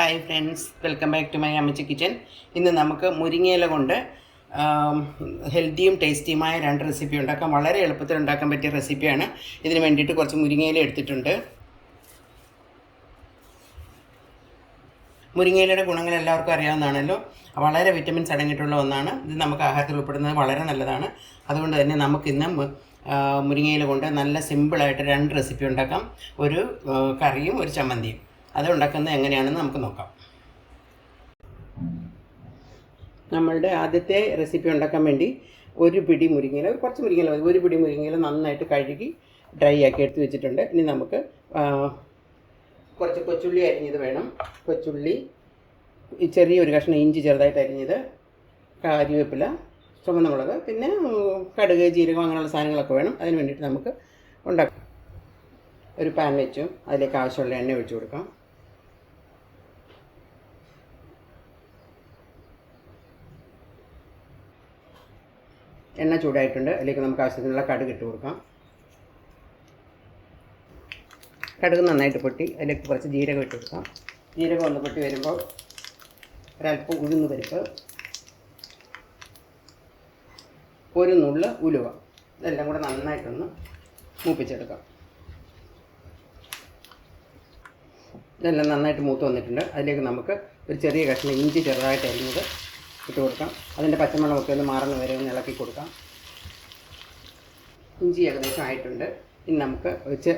Hi friends welcome back to my Ammachi kitchen ഇന്ന് നമുക്ക് മുരിങ്ങയില കൊണ്ട് ഹെൽത്തിയും ടേസ്റ്റിയുമായ രണ്ട് റെസിപ്പി ഉണ്ടാക്കാം. വളരെ എളുപ്പത്തിൽ ഉണ്ടാക്കാൻ പറ്റിയ റെസിപ്പിയാണ് ഇതിന് വേണ്ടിയിട്ട് കുറച്ച് മുരിങ്ങയില എടുത്തിട്ടുണ്ട്. മുരിങ്ങയിലയുടെ ഗുണങ്ങൾ എല്ലാവർക്കും അറിയാവുന്നതാണല്ലോ. വളരെ വിറ്റമിൻസ് അടങ്ങിയിട്ടുള്ള ഒന്നാണ്. ഇത് നമുക്ക് ആഹാരത്തിൽ ഉൾപ്പെടുന്നത് വളരെ നല്ലതാണ്. അതുകൊണ്ട് തന്നെ നമുക്കിന്ന് മുരിങ്ങയില കൊണ്ട് നല്ല സിമ്പിളായിട്ട് രണ്ട് റെസിപ്പി ഉണ്ടാക്കാം. ഒരു കറിയും ഒരു ചമ്മന്തിയും. അത് ഉണ്ടാക്കുന്നത് എങ്ങനെയാണെന്ന് നമുക്ക് നോക്കാം. നമ്മളുടെ ആദ്യത്തെ റെസിപ്പി ഉണ്ടാക്കാൻ വേണ്ടി ഒരു പിടി മുരിങ്ങയില കുറച്ച് മുരിങ്ങയില മതി. ഒരു പിടി മുരിങ്ങയില നന്നായിട്ട് കഴുകി ഡ്രൈ ആക്കി എടുത്ത് വെച്ചിട്ടുണ്ട്. ഇനി നമുക്ക് കുറച്ച് കൊച്ചുള്ളി അരിഞ്ഞത് വേണം. കൊച്ചുള്ളി ചെറിയൊരു കഷ്ണം ഇഞ്ചി ചെറുതായിട്ട് അരിഞ്ഞത് കരിവേപ്പില ചുമന്ന മുളക് പിന്നെ കടുക് ജീരകം അങ്ങനെയുള്ള സാധനങ്ങളൊക്കെ വേണം. അതിന് വേണ്ടിയിട്ട് നമുക്ക് ഉണ്ടാക്കാം. ഒരു പാൻ വെച്ചു. അതിലേക്ക് ആവശ്യമുള്ള എണ്ണ ഒഴിച്ചു കൊടുക്കാം. എണ്ണ ചൂടായിട്ടുണ്ട്. അതിലേക്ക് നമുക്ക് ആവശ്യത്തിനുള്ള കടുക് ഇട്ട് കൊടുക്കാം. കടുക് നന്നായിട്ട് പൊട്ടി അതിലേക്ക് കുറച്ച് ജീരകം ഇട്ട് കൊടുക്കാം. ജീരകം ഒന്ന് പൊട്ടി വരുമ്പോൾ ഒരല്പം ഉഴുന്ന് പരിപ്പ് ഒരു നുള്ള് ഉലുവ ഇതെല്ലാം കൂടെ നന്നായിട്ടൊന്ന് മൂപ്പിച്ചെടുക്കാം. ഇതെല്ലാം നന്നായിട്ട് മൂത്ത് വന്നിട്ടുണ്ട്. അതിലേക്ക് നമുക്ക് ഒരു ചെറിയ കഷ്ണം ഇഞ്ചി ചെറുതായിട്ട് അരിഞ്ഞത് ഇട്ട് കൊടുക്കാം. അതിന്റെ പച്ചമുളകൊക്കെ ഒന്ന് മാറുന്ന വരെ ഒന്ന് ഇളക്കി കൊടുക്കാം. ഇഞ്ചി ഏകദേശം ആയിട്ടുണ്ട്. ഇനി നമുക്ക്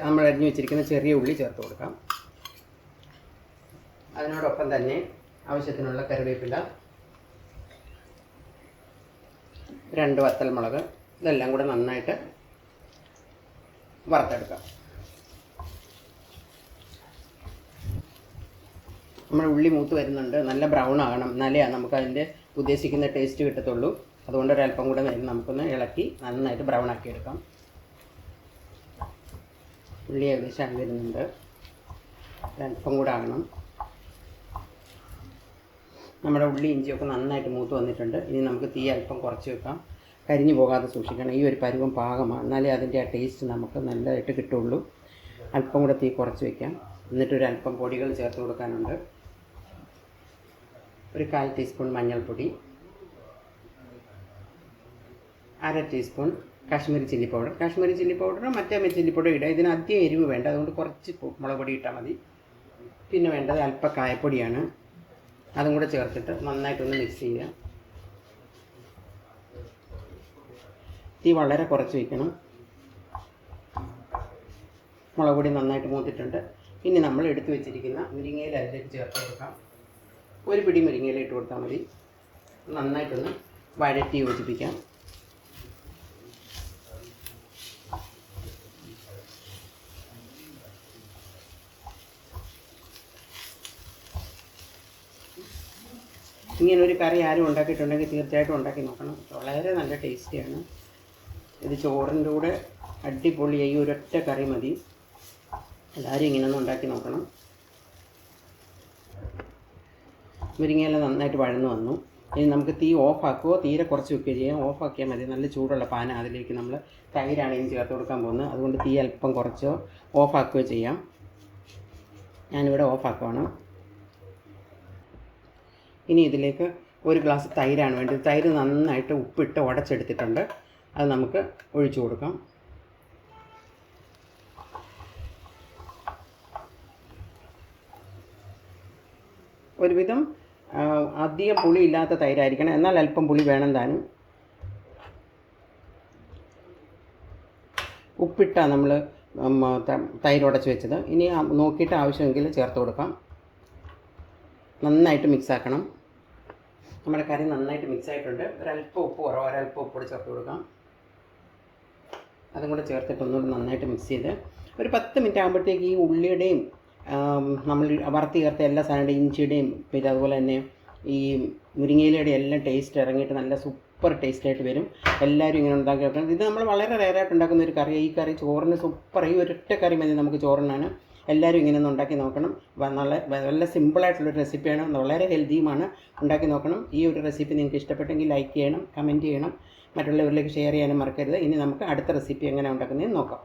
നമ്മൾ അരിഞ്ഞു വെച്ചിരിക്കുന്ന ചെറിയ ഉള്ളി ചേർത്ത് കൊടുക്കാം. അതിനോടൊപ്പം തന്നെ ആവശ്യത്തിനുള്ള കറിവേപ്പില രണ്ട് വത്തൽമുളക് ഇതെല്ലാം കൂടെ നന്നായിട്ട് വറുത്തെടുക്കാം. നമ്മുടെ ഉള്ളി മൂത്ത് വരുന്നുണ്ട്. നല്ല ബ്രൗൺ ആകണം. എന്നാലേ നമുക്ക് അതിന്റെ ഉദ്ദേശിക്കുന്ന ടേസ്റ്റ് കിട്ടത്തുള്ളൂ. അതുകൊണ്ട് ഒരല്പം കൂടെ നമുക്കൊന്ന് ഇളക്കി നന്നായിട്ട് ബ്രൗൺ ആക്കി എടുക്കാം ഉള്ളി ഏകദേശം ആയി വരുന്നുണ്ട്. ഒരല്പം കൂടെ ആകണം. നമ്മുടെ ഉള്ളി ഇഞ്ചിയൊക്കെ നന്നായിട്ട് മൂത്ത് വന്നിട്ടുണ്ട്. ഇനി നമുക്ക് തീ അല്പം കുറച്ച് വെക്കാം. കരിഞ്ഞു പോകാതെ സൂക്ഷിക്കണം. ഈ ഒരു പരുവം പാകമാണ്. എന്നാലേ അതിന്റെ ആ ടേസ്റ്റ് നമുക്ക് നല്ലതായിട്ട് കിട്ടുള്ളൂ. അല്പം കൂടെ തീ കുറച്ച് വയ്ക്കാം എന്നിട്ടൊരു അല്പം പൊടികൾ ചേർത്ത് കൊടുക്കാനുണ്ട്. ഒരു കാൽ ടീസ്പൂൺ മഞ്ഞൾപ്പൊടി അര teaspoon Kashmiri chilli powder. Kashmiri chilli പൗഡറോ മറ്റേ ചില്ലി പൗഡർ ഇടുക ഇതിന് അധികം എരിവ് വേണ്ട. അതുകൊണ്ട് കുറച്ച് മുളക് പൊടി ഇട്ടാൽ മതി. പിന്നെ വേണ്ടത് അല്പ കായപ്പൊടിയാണ്. അതും കൂടെ ചേർത്തിട്ട് നന്നായിട്ടൊന്ന് മിക്സ് ചെയ്യുക. തീ വളരെ കുറച്ച് വയ്ക്കണം. മുളക് പൊടി നന്നായിട്ട് മൂത്തിട്ടുണ്ട്. ഇനി നമ്മൾ എടുത്തു വെച്ചിരിക്കുന്ന മുരിങ്ങയിൽ അതിലേക്ക് ചേർത്ത് കൊടുക്കാം. ഒരു പിടി മുരിങ്ങയില ഇട്ട് കൊടുത്താൽ മതി. നന്നായിട്ടൊന്ന് വഴറ്റി യോജിപ്പിക്കാം. ഇങ്ങനെ ഒരു കറി ആരും ഉണ്ടാക്കിയിട്ടുണ്ടെങ്കിൽ തീർച്ചയായിട്ടും ഉണ്ടാക്കി നോക്കണം. വളരെ നല്ല ടേസ്റ്റിയാണ്. ഇത് ചോറിന്റെ കൂടെ അടിപൊളിയായി ഒരൊറ്റ കറി മതി. എല്ലാവരും ഇങ്ങനെ ഒന്ന് ഉണ്ടാക്കി നോക്കണം. മുരിങ്ങയില നന്നായിട്ട് വഴന്നു വന്നു. ഇനി നമുക്ക് തീ ഓഫാക്കുകയോ തീരെ കുറച്ച് വെക്കുകയോ ചെയ്യാം. ഓഫാക്കിയാൽ മതി. നല്ല ചൂടുള്ള പാന അതിലേക്ക് നമ്മൾ തൈരാണ് ഇനി ചേർത്ത് കൊടുക്കാൻ പോകുന്നത്. അതുകൊണ്ട് തീ അല്പം കുറച്ചോ ഓഫാക്കുകയോ ചെയ്യാം. ഞാനിവിടെ ഓഫാക്കുവാണ്. ഇനി ഇതിലേക്ക് ഒരു ഗ്ലാസ് തൈരാണ് വേണ്ടത്. തൈര് നന്നായിട്ട് ഉപ്പിട്ട് ഉടച്ചെടുത്തിട്ടുണ്ട്. അത് നമുക്ക് ഒഴിച്ചു കൊടുക്കാം. ഒരുവിധം അധികം പുളി ഇല്ലാത്ത തൈരായിരിക്കണം. എന്നാൽ അല്പം പുളി വേണം താനും. ഉപ്പിട്ടാണ് നമ്മൾ തൈര് ഉടച്ച് വെച്ചത്. ഇനി നോക്കിയിട്ട് ആവശ്യമെങ്കിൽ ചേർത്ത് കൊടുക്കാം. നന്നായിട്ട് മിക്സ് ആക്കണം. നമ്മുടെ കറി നന്നായിട്ട് മിക്സ് ആയിട്ടുണ്ട്. ഒരല്പം ഉപ്പ് കുറവ്. ഒരല്പം ഉപ്പ് കൂടി ചേർത്ത് കൊടുക്കാം. അതും കൂടെ ചേർത്തിട്ട് ഒന്നുകൂടി നന്നായിട്ട് മിക്സ് ചെയ്ത് ഒരു പത്ത് മിനിറ്റ് ആകുമ്പോഴത്തേക്ക് ഈ ഉള്ളിയുടെയും നമ്മൾ വറുത്തി ചേർത്ത എല്ലാ സാധനങ്ങളുടെയും ഇഞ്ചിയുടെയും പിന്നെ അതുപോലെ തന്നെ ഈ മുരിങ്ങയിലയുടെ എല്ലാം ടേസ്റ്റ് ഇറങ്ങിയിട്ട് നല്ല സൂപ്പർ ടേസ്റ്റ് ആയിട്ട് വരും. എല്ലാവരും ഇങ്ങനെ ഉണ്ടാക്കി വെക്കണം ഇത് നമ്മൾ വളരെ റയറായിട്ട് ഉണ്ടാക്കുന്ന ഒരു കറി. ഈ കറി ചോറിന് സൂപ്പർ ഈ ഒരൊറ്റ കറി മതി നമുക്ക് ചോറിനാണ്. എല്ലാവരും ഇങ്ങനെ ഒന്ന് ഉണ്ടാക്കി നോക്കണം. നല്ല നല്ല സിമ്പിളായിട്ടുള്ളൊരു റെസിപ്പിയാണ് വളരെ ഹെൽത്തിയുമാണ് ഉണ്ടാക്കി നോക്കണം. ഈ ഒരു റെസിപ്പി നിങ്ങൾക്ക് ഇഷ്ടപ്പെട്ടെങ്കിൽ ലൈക്ക് ചെയ്യണം കമന്റ് ചെയ്യണം. മറ്റുള്ളവരിലേക്ക് ഷെയർ ചെയ്യാനും മറക്കരുത്. ഇനി നമുക്ക് അടുത്ത റെസിപ്പി എങ്ങനെ ഉണ്ടാക്കുന്നതെന്ന് നോക്കാം.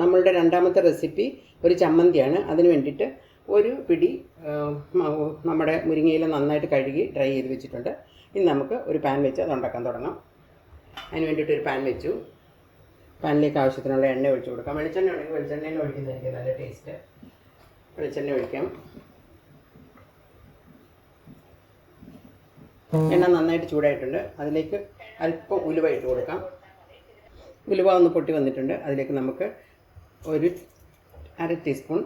നമ്മളുടെ രണ്ടാമത്തെ റെസിപ്പി ഒരു ചമ്മന്തിയാണ്. അതിന് വേണ്ടിയിട്ട് ഒരു പിടി നമ്മുടെ മുരിങ്ങയില നന്നായിട്ട് കഴുകി ഡ്രൈ ചെയ്ത് വെച്ചിട്ടുണ്ട്. ഇനി നമുക്ക് ഒരു പാൻ വെച്ച് അത് ഉണ്ടാക്കാൻ തുടങ്ങാം. അതിന് വേണ്ടിയിട്ട് ഒരു പാൻ വെച്ചു. പാനിലേക്ക് ആവശ്യത്തിനുള്ള എണ്ണ ഒഴിച്ചു കൊടുക്കാം. വെളിച്ചെണ്ണ ഉണ്ടെങ്കിൽ വെളിച്ചെണ്ണയിൽ ഒഴിക്കുന്നതായിരിക്കും നല്ല ടേസ്റ്റ് വെളിച്ചെണ്ണ ഒഴിക്കാം. എണ്ണ നന്നായിട്ട് ചൂടായിട്ടുണ്ട്. അതിലേക്ക് അല്പം ഉലുവ ഇട്ട് കൊടുക്കാം. ഉലുവ ഒന്ന് പൊട്ടി വന്നിട്ടുണ്ട്. അതിലേക്ക് നമുക്ക് ഒരു അര ടീസ്പൂൺ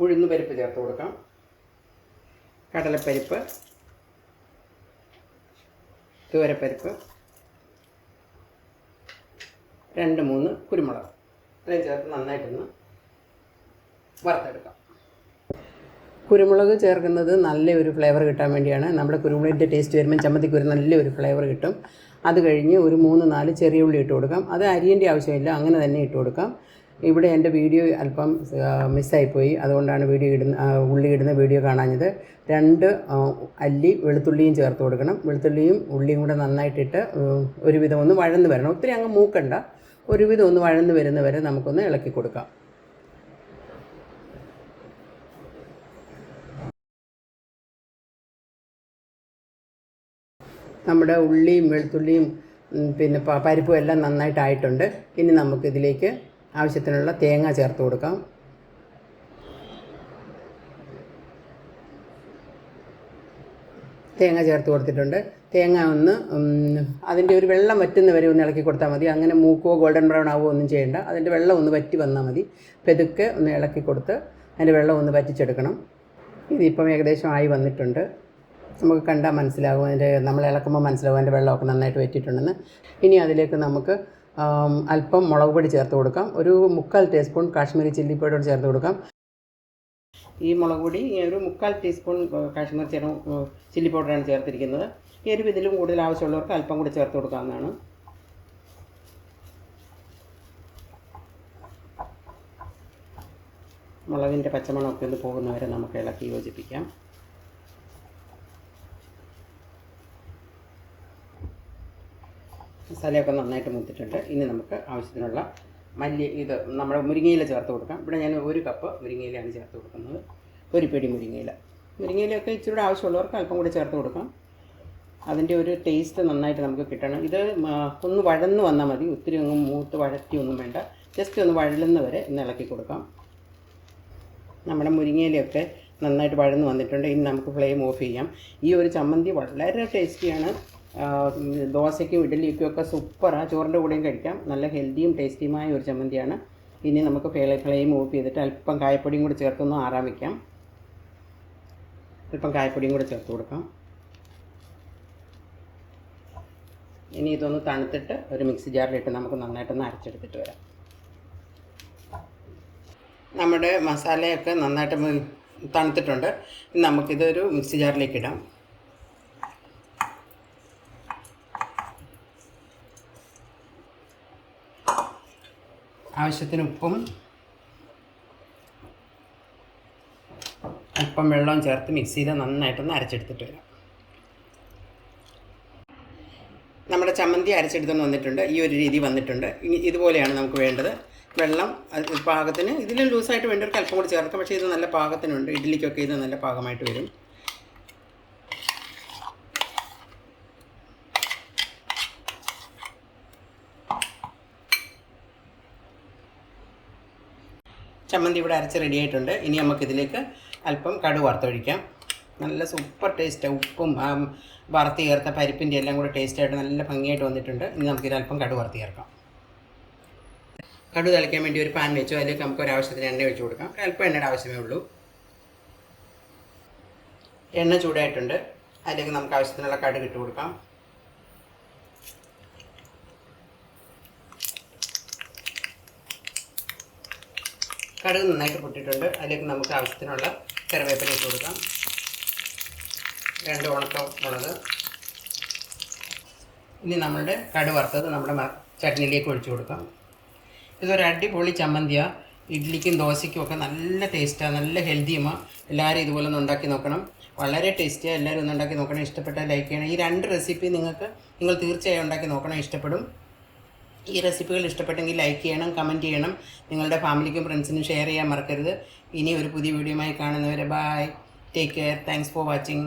ഉഴുന്ന് പരിപ്പ് ചേർത്ത് കൊടുക്കാം. കടലപ്പരിപ്പ് തുവരപ്പരിപ്പ് രണ്ട് മൂന്ന് കുരുമുളക്. ഇത്രയും ചേർത്ത് നന്നായിട്ടൊന്ന് വറുത്തെടുക്കാം. കുരുമുളക് ചേർക്കുന്നത് നല്ലൊരു ഫ്ലേവർ കിട്ടാൻ വേണ്ടിയാണ്. നമ്മുടെ കുരുമുളകിന്റെ ടേസ്റ്റ് വരുമ്പോൾ ചമ്മന്തിക്ക് ഒരു നല്ലൊരു ഫ്ലേവർ കിട്ടും. അത് കഴിഞ്ഞ് ഒരു മൂന്ന് നാല് ചെറിയ ഉള്ളി ഇട്ട് കൊടുക്കാം. അത് അരിയേണ്ട ആവശ്യമില്ല. അങ്ങനെ തന്നെ ഇട്ട് കൊടുക്കാം. ഇവിടെ എന്റെ വീഡിയോ അല്പം മിസ്സായിപ്പോയി. അതുകൊണ്ടാണ് വീഡിയോ ഇടുന്ന ഉള്ളി ഇടുന്ന വീഡിയോ കാണാഞ്ഞത്. രണ്ട് അല്ലി വെളുത്തുള്ളിയും ചേർത്ത് കൊടുക്കണം. വെളുത്തുള്ളിയും ഉള്ളിയും കൂടെ നന്നായിട്ടിട്ട് ഒരുവിധം ഒന്ന് വഴന്ന് വരണം. ഒത്തിരി അങ്ങ് മൂക്കണ്ട. ഒരുവിധം ഒന്ന് വഴന്ന് വരുന്നവരെ നമുക്കൊന്ന് ഇളക്കി കൊടുക്കാം. നമ്മുടെ ഉള്ളിയും വെളുത്തുള്ളിയും പിന്നെ പരിപ്പും എല്ലാം നന്നായിട്ടായിട്ടുണ്ട്. ഇനി നമുക്കിതിലേക്ക് ആവശ്യത്തിനുള്ള തേങ്ങ ചേർത്ത് കൊടുക്കാം. തേങ്ങ ചേർത്ത് കൊടുത്തിട്ടുണ്ട്. തേങ്ങ ഒന്ന് അതിന്റെ ഒരു വെള്ളം വറ്റുന്ന വരെ ഒന്ന് ഇളക്കി കൊടുത്താൽ മതി. അങ്ങനെ മൂക്കോ ഗോൾഡൻ ബ്രൗൺ ആവോ ഒന്നും ചെയ്യേണ്ട. അതിന്റെ വെള്ളം ഒന്ന് വറ്റി വന്നാൽ മതി. പെതുക്കെ ഒന്ന് ഇളക്കി കൊടുത്ത് അതിന്റെ വെള്ളം ഒന്ന് വറ്റിച്ചെടുക്കണം. ഇതിപ്പം ഏകദേശം ആയി വന്നിട്ടുണ്ട്. നമുക്ക് കണ്ടാൽ മനസ്സിലാകും. അതിന്റെ നമ്മൾ ഇളക്കുമ്പോൾ മനസ്സിലാകും. അതിന്റെ വെള്ളമൊക്കെ നന്നായിട്ട് വറ്റിയിട്ടുണ്ടെന്ന്. ഇനി അതിലേക്ക് നമുക്ക് അല്പം മുളക് പൊടി ചേർത്ത് കൊടുക്കാം. ഒരു മുക്കാൽ ടീസ്പൂൺ കാശ്മീരി ചില്ലി പൗഡർ ചേർത്ത് കൊടുക്കാം. ഈ മുളക് പൊടി ഒരു മുക്കാൽ ടീസ്പൂൺ കാശ്മീർ ചേർ ചില്ലി പൗഡറാണ് ചേർത്തിരിക്കുന്നത്. എരിവ് ഇതിലും കൂടുതൽ ആവശ്യമുള്ളവർക്ക് അല്പം കൂടി ചേർത്ത് കൊടുക്കാവുന്നതാണ്. മുളകിന്റെ പച്ചമണമൊക്കെ ഒന്ന് പോകുന്നവരെ നമുക്ക് ഇളക്കി യോജിപ്പിക്കാം. മസാലയൊക്കെ നന്നായിട്ട് മൂത്തിട്ടുണ്ട്. ഇനി നമുക്ക് ആവശ്യത്തിനുള്ള മല്ലി ഇത് നമ്മുടെ മുരിങ്ങയില ചേർത്ത് കൊടുക്കാം. ഇവിടെ ഞാൻ ഒരു കപ്പ് മുരിങ്ങയിലയാണ് ചേർത്ത് കൊടുക്കുന്നത്. ഒരു പിടി മുരിങ്ങയില. മുരിങ്ങയിലൊക്കെ ഇച്ചിരി ആവശ്യമുള്ളവർക്ക് അല്പം കൂടി ചേർത്ത് കൊടുക്കാം. അതിന്റെ ഒരു ടേസ്റ്റ് നന്നായിട്ട് നമുക്ക് കിട്ടണം. ഇത് ഒന്ന് വഴന്ന് വന്നാൽ മതി. ഒത്തിരി അങ്ങ് മൂത്ത് വഴറ്റി ഒന്നും വേണ്ട. ജസ്റ്റ് ഒന്ന് വഴലുന്ന വരെ ഒന്ന് ഇളക്കി കൊടുക്കാം. നമ്മുടെ മുരിങ്ങയിലൊക്കെ നന്നായിട്ട് വഴന്ന് വന്നിട്ടുണ്ട്. ഇനി നമുക്ക് ഫ്ലെയിം ഓഫ് ചെയ്യാം. ഈ ഒരു ചമ്മന്തി വളരെ ടേസ്റ്റിയാണ് ദോശയ്ക്കും ഇഡ്ഡലിക്കും ഒക്കെ സൂപ്പറാണ് ചോറിന്റെ കൂടെയും കഴിക്കാം. നല്ല ഹെൽത്തിയും ടേസ്റ്റിയുമായ ഒരു ചമ്മന്തിയാണ്. ഇനി നമുക്ക് ഫ്ലെ ഫ്ലെയിം ഓഫ് ചെയ്തിട്ട് അല്പം കായപ്പൊടിയും കൂടി ചേർത്തൊന്ന് ആറാൻ വയ്ക്കാം അല്പം കായപ്പൊടിയും കൂടി ചേർത്ത് കൊടുക്കാം. ഇനി ഇതൊന്ന് തണുത്തിട്ട് ഒരു മിക്സി ജാറിലിട്ട് നമുക്ക് നന്നായിട്ടൊന്ന് അരച്ചെടുത്തിട്ട് വരാം. നമ്മുടെ മസാലയൊക്കെ നന്നായിട്ട് തണുത്തിട്ടുണ്ട്. നമുക്കിതൊരു മിക്സി ജാറിലേക്ക് ഇടാം. ആവശ്യത്തിന് ഉപ്പും അല്പം വെള്ളവും ചേർത്ത് മിക്സിയിൽ നന്നായിട്ടൊന്ന് അരച്ചെടുത്തിട്ട് വരാം. നമ്മുടെ ചമ്മന്തി അരച്ചെടുത്തുകൊണ്ട് വന്നിട്ടുണ്ട്. ഈ ഒരു രീതി വന്നിട്ടുണ്ട്. ഇതുപോലെയാണ് നമുക്ക് വേണ്ടത്. വെള്ളം പാകത്തിന് ഇതിലും ലൂസായിട്ട് ഒരു അല്പം കൂടി ചേർക്കാം. പക്ഷേ ഇത് നല്ല പാകത്തിനുണ്ട്. ഇഡ്ഡലിക്കൊക്കെ ഇത് നല്ല പാകമായിട്ട് വരും. ചമ്മന്തി ഇവിടെ അരച്ച് റെഡി ആയിട്ടുണ്ട്. ഇനി നമുക്കിതിലേക്ക് അല്പം കടു വറുത്തൊഴിക്കാം. നല്ല സൂപ്പർ ടേസ്റ്റ് ഉപ്പും വറുത്ത് ചേർത്ത പരിപ്പിന്റെ എല്ലാം കൂടെ ടേസ്റ്റായിട്ട് നല്ല ഭംഗിയായിട്ട് വന്നിട്ടുണ്ട്. ഇനി നമുക്കിത് അല്പം കടു വറുത്ത് ചേർക്കാം. കടു തളിക്കാൻ വേണ്ടി ഒരു പാൻ വെച്ചു. അതിലേക്ക് നമുക്ക് ഒരു ആവശ്യത്തിന് എണ്ണ വെച്ച് കൊടുക്കാം. അല്പം എണ്ണയുടെ ആവശ്യമേ ഉള്ളൂ. എണ്ണ ചൂടായിട്ടുണ്ട്. അതിലേക്ക് നമുക്ക് ആവശ്യത്തിനുള്ള കടുക് ഇട്ട് കൊടുക്കാം. കടുക് നന്നായിട്ട് പൊട്ടിയിട്ടുണ്ട്. അതിലേക്ക് നമുക്ക് ആവശ്യത്തിനുള്ള കറിവേപ്പില ഇട്ട് കൊടുക്കാം. രണ്ട് ഉണക്ക മുളക്. ഇനി നമ്മളുടെ കടു വറുത്തത് നമ്മുടെ ചട്നിയിലേക്ക് ഒഴിച്ചു കൊടുക്കാം. ഇതൊരു അടിപൊളി ചമ്മന്തിയാണ് ഇഡ്ഡലിക്കും ദോശയ്ക്കും ഒക്കെ നല്ല ടേസ്റ്റാണ് നല്ല ഹെൽത്തിയുമാണ് എല്ലാവരും ഇതുപോലെ ഒന്ന് ഉണ്ടാക്കി നോക്കണം. വളരെ ടേസ്റ്റിയാണ് എല്ലാവരും ഒന്ന് ഉണ്ടാക്കി നോക്കണം. ഇഷ്ടപ്പെട്ടാൽ ലൈക്ക് ചെയ്യണം. ഈ രണ്ട് റെസിപ്പി നിങ്ങൾക്ക് നിങ്ങൾ തീർച്ചയായും ഉണ്ടാക്കി നോക്കണം. ഇഷ്ടപ്പെടും. ഈ റെസിപ്പികൾ ഇഷ്ടപ്പെട്ടെങ്കിൽ ലൈക്ക് ചെയ്യണം കമന്റ് ചെയ്യണം. നിങ്ങളുടെ ഫാമിലിക്കും ഫ്രണ്ട്സിനും ഷെയർ ചെയ്യാൻ മറക്കരുത്. ഇനി ഒരു പുതിയ വീഡിയോയുമായി കാണുന്നവരെ bye take care thanks for watching